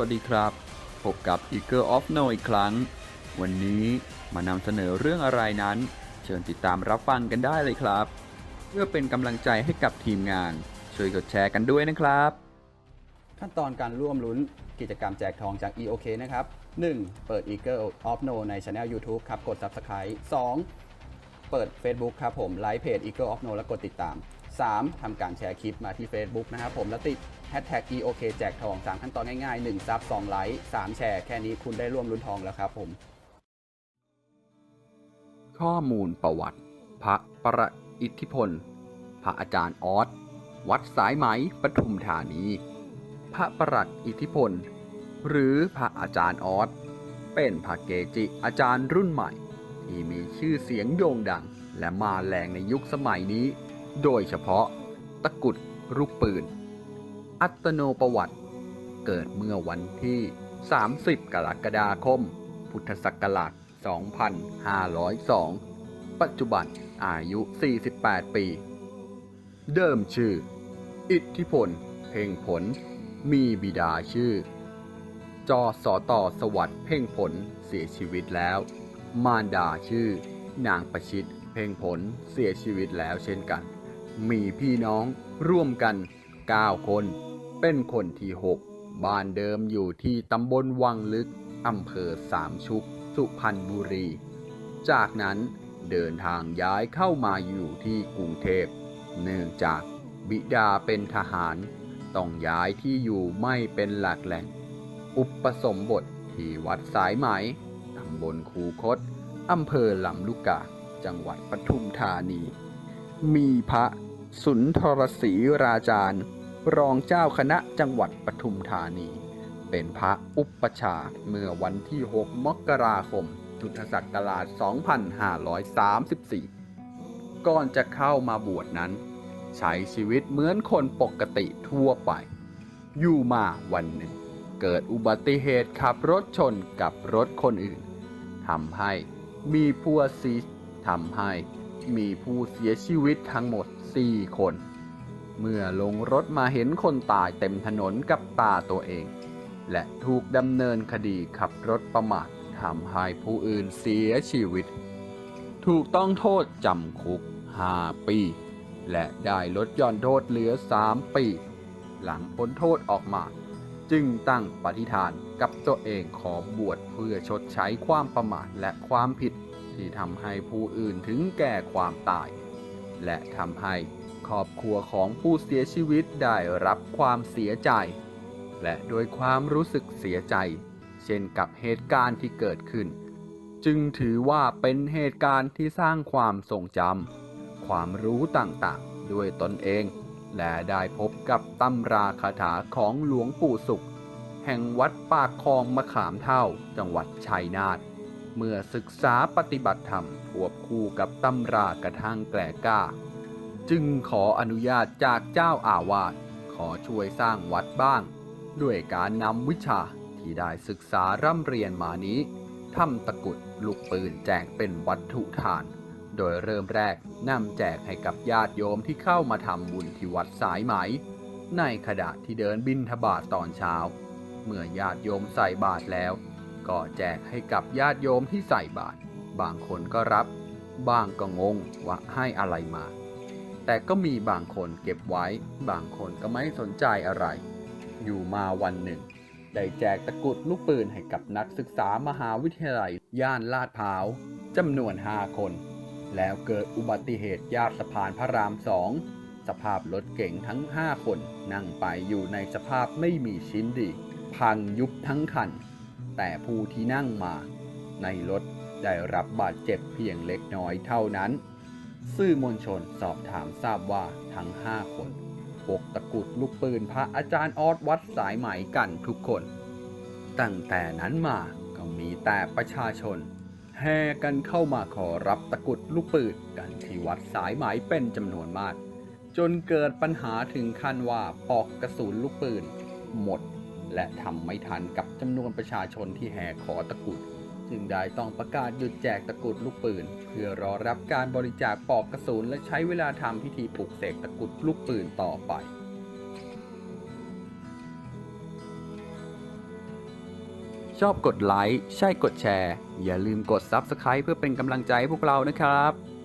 วัสดีครับ พบกับ Eagle of No อีกครั้ง วันนี้มานำเสนอเรื่องอะไรนั้น เชิญติดตามรับฟังกันได้เลยครับ เพื่อเป็นกำลังใจให้กับทีมงาน ช่วยกดแชร์กันด้วยนะครับ ขั้นตอนการร่วมลุ้นกิจกรรมแจกทองจาก EOK นะครับ 1. เปิด Eagle of No ใน Channel YouTube ครับ กด Subscribe 2. เปิด Facebook ครับผมไลค์เพจ Eagle of No แล้วกดติดตาม 3. ทำการแชร์คลิปมาที่ Facebook นะครับผมแล้วติด Hashtag EOK แจกทอง 3 ขั้นตอนง่ายๆ1ซับ2ไลค์3แชร์แค่นี้คุณได้ร่วมลุ้นทองแล้วครับผม ข้อมูลประวัติ พระประอิทธิพล พระอาจารย์ออสวัดสายไหมปทุมธานี พระประหลัดอิทธิพล หรือพระอาจารย์ออสเป็นพระเกจิอาจารย์รุ่นใหม่ ที่มีชื่อเสียงโด่งดัง และมาแรงในยุคสมัยนี้ โดยเฉพาะ ตะกุดลูกปืน อัตโนประวัติ เกิดเมื่อวันที่ 30 กรกฎาคม พุทธศักราช 2502 ปัจจุบันอายุ 48 ปี เดิมชื่อ อิทธิพล เพ่งผล มีบิดาชื่อ จอสอต่อสวัสดิ์เพ่งผลเสียชีวิตแล้ว มารดาชื่อ นางประชิตเพ่งผลเสียชีวิตแล้วเช่นกัน มีพี่น้องร่วมกัน 9 คน เป็นคนที่ 6 บ้านเดิมอยู่ที่ตำบลวังลึกอำเภอสามชุก สุพรรณบุรี จากนั้นเดินทางย้ายเข้ามาอยู่ที่กรุงเทพ เนื่องจากบิดาเป็นทหาร ต้องย้ายที่อยู่ไม่เป็นหลักแหล่ง อุปสมบทที่วัดสายไหม ตำบลคูคต อำเภอลำลูกกา จังหวัดปทุมธานี มีพระสุนทรศรีราจารย์ รองเจ้าคณะจังหวัดปทุมธานี เป็นพระอุปชาเมื่อวันที่ 6 มกราคมพุทธศักราช 2534 ก่อนจะเข้ามาบวชนั้น ใช้ชีวิตเหมือนคนปกติทั่วไป อยู่มาวันหนึ่ง เกิดอุบัติเหตุขับรถชนกับรถคนอื่นทำให้มีผู้เสีทำให้ มีผู้เสียชีวิตทั้งหมด 4 คน เมื่อลงรถมาเห็นคนตายเต็มถนนกับตาตัวเอง และถูกดำเนินคดีขับรถประมาททำให้ผู้อื่นเสียชีวิต ถูกต้องโทษจำคุก 5 ปี และได้ลดหย่อนโทษเหลือ 3 ปี หลังพ้นโทษออกมา จึงตั้งปฏิฐานกับตัวเองขอบวชเพื่อชดใช้ความประมาทและความผิด ที่ทำให้ผู้อื่นถึงแก่ความตาย และทำให้ครอบครัวของผู้เสียชีวิตได้รับความเสียใจ และโดยความรู้สึกเสียใจ เช่นกับเหตุการณ์ที่เกิดขึ้น จึงถือว่าเป็นเหตุการณ์ที่สร้างความทรงจำความรู้ต่างๆ ด้วยตนเอง และได้พบกับตำราคาถาของหลวงปู่สุข แห่งวัดปากคลองมะขามเท่าจังหวัดชัยนาท เมื่อศึกษาปฏิบัติธรรมควบคู่กับตำรากระทั่งแกล่กล้า จึงขออนุญาตจากเจ้าอาวาสขอช่วยสร้างวัดบ้าง ด้วยการนำวิชาที่ได้ศึกษาร่ำเรียนมานี้ทำตะกุดลูกปืนแจกเป็นวัตถุทาน โดยเริ่มแรกนำแจกให้กับญาติโยมที่เข้ามาทำบุญที่วัดสายไหม ในขณะที่เดินบินทบาทตอนเช้า เมื่อญาติโยมใส่บาตรแล้ว ก็แจกให้กับญาติโยมที่ใส่บาตรบางคนก็รับบางก็งงว่าให้อะไรมา แต่ก็มีบางคนเก็บไว้ บางคนก็ไม่สนใจอะไร อยู่มาวันหนึ่ง ได้แจกตะกรุดลูกปืนให้กับนักศึกษามหาวิทยาลัย ย่านลาดพร้าวจำนวน5คน แล้วเกิดอุบัติเหตุยาดสะพานพระรามสองสภาพรถเก๋งทั้ง 5 คน นั่งไปอยู่ในสภาพไม่มีชิ้นดี พังยุบทั้งคัน แต่ผู้ที่นั่งมา ในรถได้รับบาดเจ็บเพียงเล็กน้อยเท่านั้น สื่อมวลชนสอบถามทราบว่าทั้ง 5 คนพกตะกุดลูกปืนพระอาจารย์ออดวัดสายไหมกันทุกคน ตั้งแต่นั้นมาก็มีแต่ประชาชน แห่กันเข้ามาขอรับตะกุดลูกปืนกันที่วัดสายไหมเป็นจำนวนมาก จนเกิดปัญหาถึงขั้นว่าปอกกระสุนลูกปืน หมด และทำไม่ทันกับจำนวนประชาชนที่แห่ขอตะกุด จึงได้ต้องประกาศหยุดแจกตะกุดลูกปืน เพื่อรอรับการบริจาคปอกกระสุนและใช้เวลาทำพิธีปลุกเสกตะกุดลูกปืนต่อไปชอบกดไลค์ ใช่กดแชร์ อย่าลืมกด Subscribe เพื่อเป็นกำลังใจให้พวกเรานะครับ